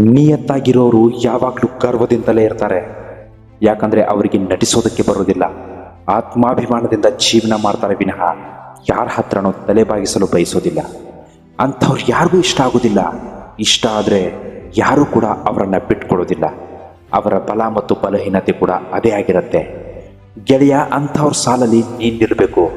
ನಿಯತ್ತಾಗಿರೋರು ಯಾವಾಗಲೂ ಗರ್ವದಿಂದಲೇ ಇರ್ತಾರೆ. ಯಾಕಂದರೆ ಅವರಿಗೆ ನಟಿಸೋದಕ್ಕೆ ಬರೋದಿಲ್ಲ. ಆತ್ಮಾಭಿಮಾನದಿಂದ ಜೀವನ ಮಾಡ್ತಾರೆ ವಿನಃ ಯಾರ ಹತ್ರನೂ ತಲೆ ಬಾಗಿಸಲು ಬಯಸೋದಿಲ್ಲ. ಅಂಥವ್ರು ಯಾರಿಗೂ ಇಷ್ಟ ಆಗೋದಿಲ್ಲ. ಇಷ್ಟ ಆದರೆ ಯಾರೂ ಕೂಡ ಅವರನ್ನು ಬಿಟ್ಕೊಡೋದಿಲ್ಲ. ಅವರ ಬಲ ಮತ್ತು ಬಲಹೀನತೆ ಕೂಡ ಅದೇ ಆಗಿರುತ್ತೆ. ಗೆಳೆಯ, ಅಂಥವ್ರ ಸಾಲಲ್ಲಿ ನೀನಿರಬೇಕು.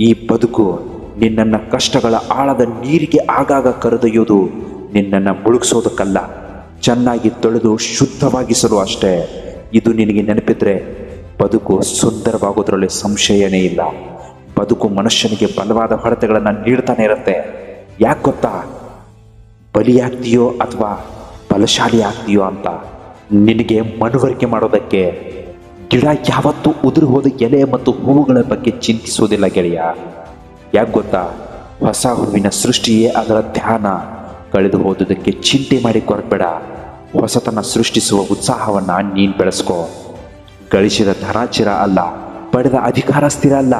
ಈ ಬದುಕು ನಿನ್ನನ್ನು ಕಷ್ಟಗಳ ಆಳದ ನೀರಿಗೆ ಆಗಾಗ ಕರೆದೊಯ್ಯೋದು ನಿನ್ನನ್ನು ಮುಳುಗಿಸೋದಕ್ಕಲ್ಲ. ಚೆನ್ನಾಗಿ ತೊಳೆದು ಶುದ್ಧವಾಗಿಸಲು ಅಷ್ಟೇ. ಇದು ನಿನಗೆ ನೆನಪಿದ್ರೆ ಬದುಕು ಸುಂದರವಾಗೋದ್ರಲ್ಲಿ ಸಂಶಯನೇ ಇಲ್ಲ. ಬದುಕು ಮನುಷ್ಯನಿಗೆ ಬಲವಾದ ಹೊಡೆತಗಳನ್ನು ನೀಡ್ತಾನೆ ಇರುತ್ತೆ. ಯಾಕೆ ಗೊತ್ತಾ? ಬಲಿಯಾಗ್ತೀಯೋ ಅಥವಾ ಬಲಶಾಲಿ ಆಗ್ತೀಯೋ ಅಂತ ನಿನಗೆ ಮನವರಿಕೆ ಮಾಡೋದಕ್ಕೆ ಗಿಡ ಯಾವತ್ತೂ ಉದುರು ಹೋದ ಎಲೆ ಮತ್ತು ಹೂವುಗಳ ಬಗ್ಗೆ ಚಿಂತಿಸೋದಿಲ್ಲ ಗೆಳೆಯ. ಯಾಕೆ ಗೊತ್ತಾ? ಹೊಸ ಹೂವಿನ ಸೃಷ್ಟಿಯೇ ಅದರ ಧ್ಯಾನ. ಕಳೆದು ಹೋದುದಕ್ಕೆ ಚಿಂತೆ ಮಾಡಿ ಕೊರಬೇಡ ಹೊಸತನ ಸೃಷ್ಟಿಸುವ ಉತ್ಸಾಹವನ್ನ ನೀನು ಬೆಳೆಸ್ಕೋ. ಗಳಿಸಿದ ಧರಾಚಿರ ಅಲ್ಲ, ಪಡೆದ ಅಧಿಕಾರ ಸ್ಥಿರ ಅಲ್ಲ,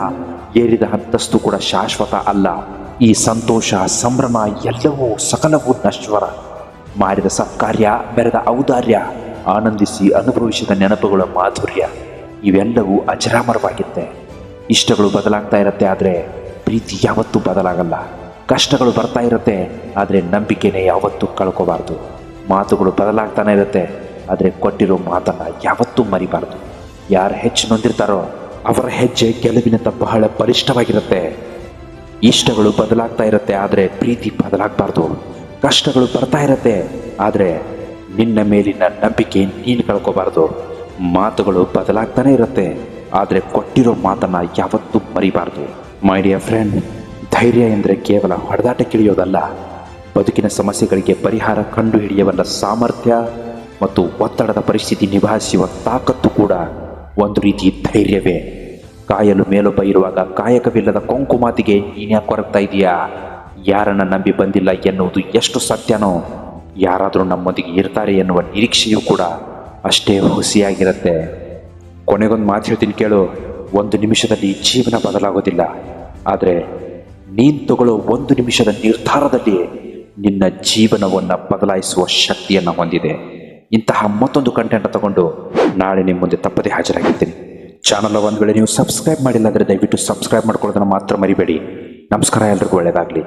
ಏರಿದ ಅಂತಸ್ತು ಕೂಡ ಶಾಶ್ವತ ಅಲ್ಲ. ಈ ಸಂತೋಷ, ಸಂಭ್ರಮ ಎಲ್ಲವೂ ಸಕಲವೂ ನಶ್ವರ. ಮಾಡಿದ ಸತ್ಕಾರ್ಯ ಬೆರೆದ ಔದಾರ್ಯ, ಆನಂದಿಸಿ ಅನುಭವಿಸಿದ ನೆನಪುಗಳ ಮಾಧುರ್ಯ, ಇವೆಲ್ಲವೂ ಅಜರಾಮರವಾಗಿತ್ತೆ. ಇಷ್ಟಗಳು ಬದಲಾಗ್ತಾ ಇರುತ್ತೆ ಆದರೆ, ಪ್ರೀತಿ ಯಾವತ್ತೂ ಬದಲಾಗಲ್ಲ. ಕಷ್ಟಗಳು ಬರ್ತಾ ಇರುತ್ತೆ, ಆದರೆ ನಂಬಿಕೆನೇ ಯಾವತ್ತೂ ಕಳ್ಕೋಬಾರ್ದು. ಮಾತುಗಳು ಬದಲಾಗ್ತಾನೆ ಇರುತ್ತೆ, ಆದರೆ ಕೊಟ್ಟಿರೋ ಮಾತನ್ನು ಯಾವತ್ತೂ ಮರಿಬಾರ್ದು. ಯಾರು ಹೆಚ್ಚು ನೊಂದಿರ್ತಾರೋ, ಅವರ ಹೆಜ್ಜೆ ಗೆಲುವಿನಂತ ಬಹಳ ಬಲಿಷ್ಠವಾಗಿರುತ್ತೆ. ಇಷ್ಟಗಳು ಬದಲಾಗ್ತಾ ಇರುತ್ತೆ, ಆದರೆ ಪ್ರೀತಿ ಬದಲಾಗಬಾರ್ದು. ಕಷ್ಟಗಳು ಬರ್ತಾ ಇರುತ್ತೆ, ಆದರೆ ನಿನ್ನ ಮೇಲಿನ ನಂಬಿಕೆ ನೀನು ಕಳ್ಕೋಬಾರ್ದು. ಮಾತುಗಳು ಬದಲಾಗ್ತಾನೆ ಇರುತ್ತೆ, ಆದರೆ ಕೊಟ್ಟಿರೋ ಮಾತನ್ನು ಯಾವತ್ತೂ ಮರಿಬಾರ್ದು. ಮೈ ಡಿಯರ್ ಫ್ರೆಂಡ್ ಧೈರ್ಯ ಎಂದರೆ ಕೇವಲ ಹೊಡೆದಾಟಕ್ಕಿಳಿಯೋದಲ್ಲ ಬದುಕಿನ ಸಮಸ್ಯೆಗಳಿಗೆ ಪರಿಹಾರ ಕಂಡುಹಿಡಿಯಬಲ್ಲ ಸಾಮರ್ಥ್ಯ ಮತ್ತು ಒತ್ತಡದ ಪರಿಸ್ಥಿತಿ ನಿಭಾಯಿಸುವ ತಾಕತ್ತು ಕೂಡ ಒಂದು ರೀತಿ ಧೈರ್ಯವೇ. ಕಾಯಲು ಮೇಲೊಬ್ಬ ಇರುವಾಗ ಕಾಯಕವಿಲ್ಲದ ಕೊಂಕು ಮಾತಿಗೆ ನೀನ್ಯಾಕೆ ಕೊರಗ್ತಾ ಇದೆಯಾ? ಯಾರನ್ನ ನಂಬಿ ಬಂದಿಲ್ಲ ಎನ್ನುವುದು ಎಷ್ಟು ಸತ್ಯನೋ, ಯಾರಾದರೂ ನಮ್ಮೊಂದಿಗೆ ಇರ್ತಾರೆ ಎನ್ನುವ ನಿರೀಕ್ಷೆಯೂ ಕೂಡ ಅಷ್ಟೇ ಹುಸಿಯಾಗಿರುತ್ತೆ. ಕೊನೆಗೊಂದು ಮಾತು ಹೇಳ್ತೀನಿ ಕೇಳು, ಒಂದು ನಿಮಿಷದಲ್ಲಿ ಜೀವನ ಬದಲಾಗೋದಿಲ್ಲ. ಆದರೆ ನೀನು ತಗೊಳ್ಳೋ ಒಂದು ನಿಮಿಷದ ನಿರ್ಧಾರದಲ್ಲಿ ನಿನ್ನ ಜೀವನವನ್ನು ಬದಲಾಯಿಸುವ ಶಕ್ತಿಯನ್ನು ಹೊಂದಿದೆ. ಇಂತಹ ಮತ್ತೊಂದು ಕಂಟೆಂಟ್ ತಗೊಂಡು ನಾಳೆ ನಿಮ್ಮ ಮುಂದೆ ತಪ್ಪದೇ ಹಾಜರಾಗಿರ್ತೀನಿ. ಚಾನಲ್ ಒಂದು ವೇಳೆ ನೀವು ಸಬ್ಸ್ಕ್ರೈಬ್ ಮಾಡಿಲ್ಲ ಅಂದರೆ ದಯವಿಟ್ಟು ಸಬ್ಸ್ಕ್ರೈಬ್ ಮಾಡ್ಕೊಳ್ಳೋದನ್ನು ಮಾತ್ರ ಮರಿಬೇಡಿ. ನಮಸ್ಕಾರ, ಎಲ್ರಿಗೂ ಒಳ್ಳೆಯದಾಗಲಿ